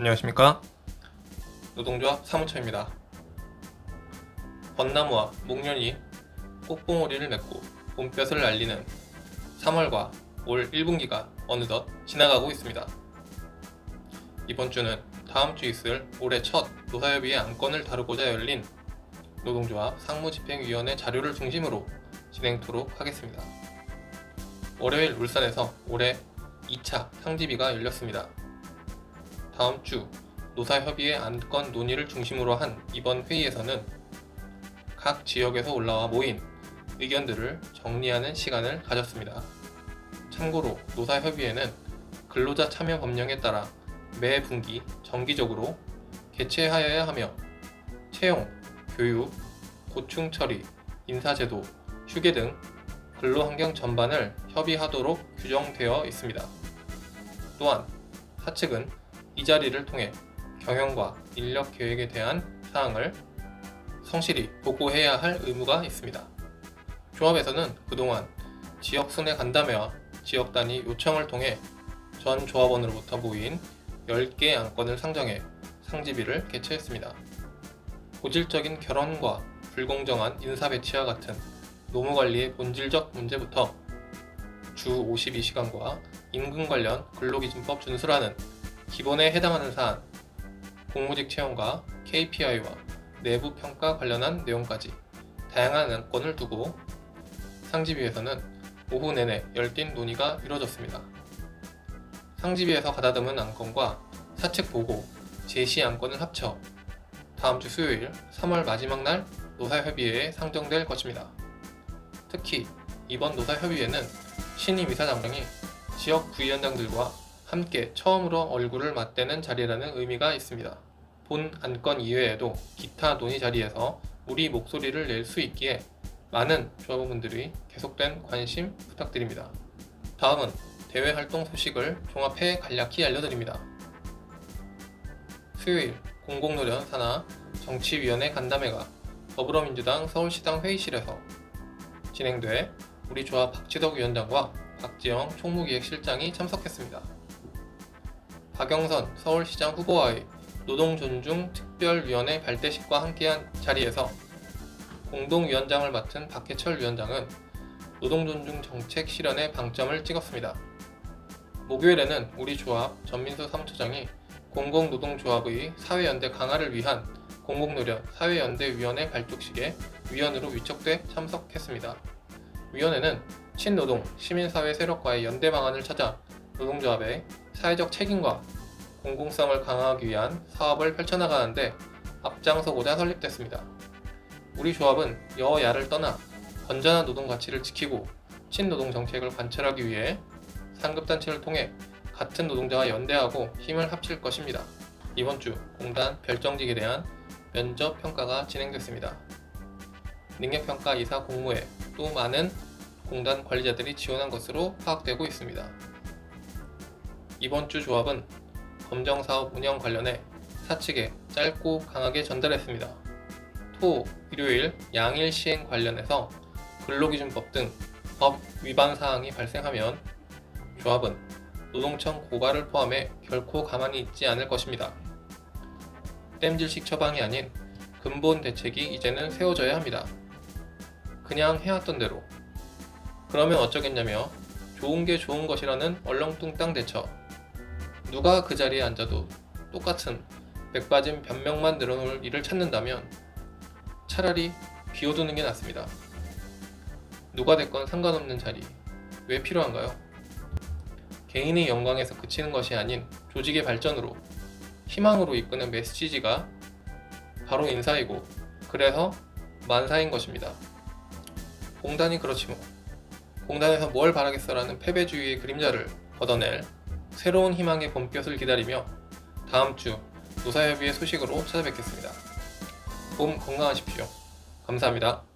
안녕하십니까? 노동조합 사무처입니다. 벚나무와 목련이 꽃봉오리를 맺고 봄볕을 날리는 3월과 올 1분기가 어느덧 지나가고 있습니다. 이번 주는 다음 주 있을 올해 첫 노사협의회 안건을 다루고자 열린 노동조합 상무집행위원회 자료를 중심으로 진행토록 하겠습니다. 월요일 울산에서 올해 2차 상집위가 열렸습니다. 다음 주 노사협의회 안건 논의를 중심으로 한 이번 회의에서는 각 지역에서 올라와 모인 의견들을 정리하는 시간을 가졌습니다. 참고로 노사협의회는 근로자 참여 법령에 따라 매 분기 정기적으로 개최하여야 하며 채용, 교육, 고충 처리, 인사제도, 휴게 등 근로환경 전반을 협의하도록 규정되어 있습니다. 또한 사측은 이 자리를 통해 경영과 인력 계획에 대한 사항을 성실히 보고해야 할 의무가 있습니다. 조합에서는 그동안 지역 순회 간담회와 지역 단위 요청을 통해 전 조합원으로부터 모인 10개 안건을 상정해 상집위를 개최했습니다. 고질적인 결혼과 불공정한 인사 배치와 같은 노무 관리의 본질적 문제부터 주 52시간과 임금 관련 근로기준법 준수라는 기본에 해당하는 사안, 공무직 채용과 KPI와 내부 평가 관련한 내용까지 다양한 안건을 두고 상집위에서는 오후 내내 열띤 논의가 이뤄졌습니다. 상집위에서 가다듬은 안건과 사측 보고, 제시 안건을 합쳐 다음 주 수요일 3월 마지막 날 노사협의회에 상정될 것입니다. 특히 이번 노사협의회는 신임 이사장이 지역 부위원장들과 함께 처음으로 얼굴을 맞대는 자리라는 의미가 있습니다. 본 안건 이외에도 기타 논의 자리에서 우리 목소리를 낼 수 있기에 많은 조합원분들이 계속된 관심 부탁드립니다. 다음은 대외 활동 소식을 종합해 간략히 알려드립니다. 수요일 공공노련 산하 정치위원회 간담회가 더불어민주당 서울시당 회의실에서 진행돼 우리 조합 박지덕 위원장과 박지영 총무기획실장이 참석했습니다. 박영선 서울시장 후보와의 노동존중 특별위원회 발대식과 함께한 자리에서 공동위원장을 맡은 박해철 위원장은 노동존중 정책 실현에 방점을 찍었습니다. 목요일에는 우리 조합 전민수 사무처장이 공공노동조합의 사회연대 강화를 위한 공공노련 사회연대위원회 발족식에 위원으로 위촉돼 참석했습니다. 위원회는 친노동 시민사회 세력과의 연대 방안을 찾아 노동조합의 사회적 책임과 공공성을 강화하기 위한 사업을 펼쳐나가는데 앞장서고자 설립됐습니다. 우리 조합은 여야를 떠나 건전한 노동 가치를 지키고 친노동 정책을 관철하기 위해 상급단체를 통해 같은 노동자와 연대하고 힘을 합칠 것입니다. 이번 주 공단 별정직에 대한 면접 평가가 진행됐습니다. 능력평가 이사 공모에 또 많은 공단 관리자들이 지원한 것으로 파악되고 있습니다. 이번 주 조합은 검정사업 운영 관련해 사측에 짧고 강하게 전달했습니다. 토, 일요일 양일 시행 관련해서 근로기준법 등 법 위반 사항이 발생하면 조합은 노동청 고발을 포함해 결코 가만히 있지 않을 것입니다. 땜질식 처방이 아닌 근본 대책이 이제는 세워져야 합니다. 그냥 해왔던 대로. 그러면 어쩌겠냐며 좋은 게 좋은 것이라는 얼렁뚱땅 대처. 누가 그 자리에 앉아도 똑같은 백빠진 변명만 늘어놓을 일을 찾는다면 차라리 비워두는 게 낫습니다. 누가 됐건 상관없는 자리. 왜 필요한가요? 개인의 영광에서 그치는 것이 아닌 조직의 발전으로 희망으로 이끄는 메시지가 바로 인사이고 그래서 만사인 것입니다. 공단이 그렇지 뭐. 공단에서 뭘 바라겠어라는 패배주의의 그림자를 걷어낼 새로운 희망의 봄볕을 기다리며 다음 주 노사협의회 소식으로 찾아뵙겠습니다. 봄 건강하십시오. 감사합니다.